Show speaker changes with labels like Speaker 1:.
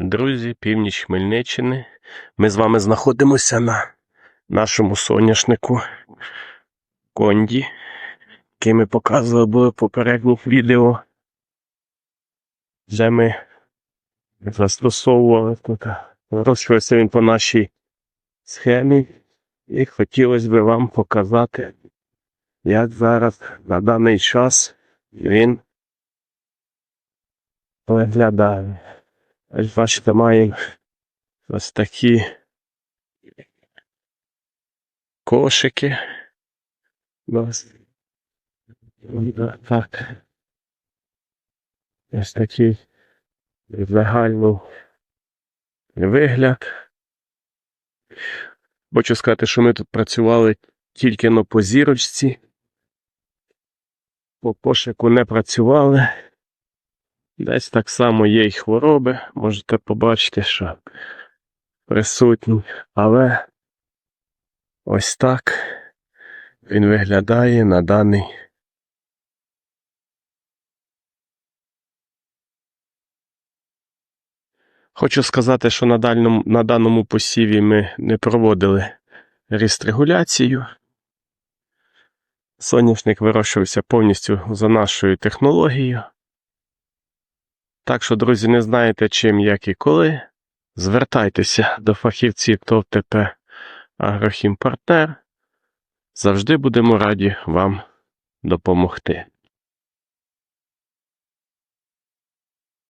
Speaker 1: Друзі, північ Хмельниччини. Ми з вами знаходимося на нашому соняшнику Конді, який ми показували в попередніх відео. Вже ми застосовували тут. Вирощувався він по нашій схемі. І хотілося б вам показати, як зараз на даний час він виглядає. Ось бачите, маємо ось такі кошики. Так. Ось такий загальний вигляд. Хочу сказати, що ми тут працювали тільки на по зірочці. По кошику не працювали. Десь так само є й хвороби, можете побачити, що присутні. Але ось так він виглядає на даний. Хочу сказати, що на, дальному, на даному посіві ми не проводили рістрегуляцію. Соняшник вирощувався повністю за нашою технологією. Так що, друзі, не знаєте чим, як і коли. Звертайтеся до фахівців ТОВ ТП Агрохімпартнер. Завжди будемо раді вам допомогти.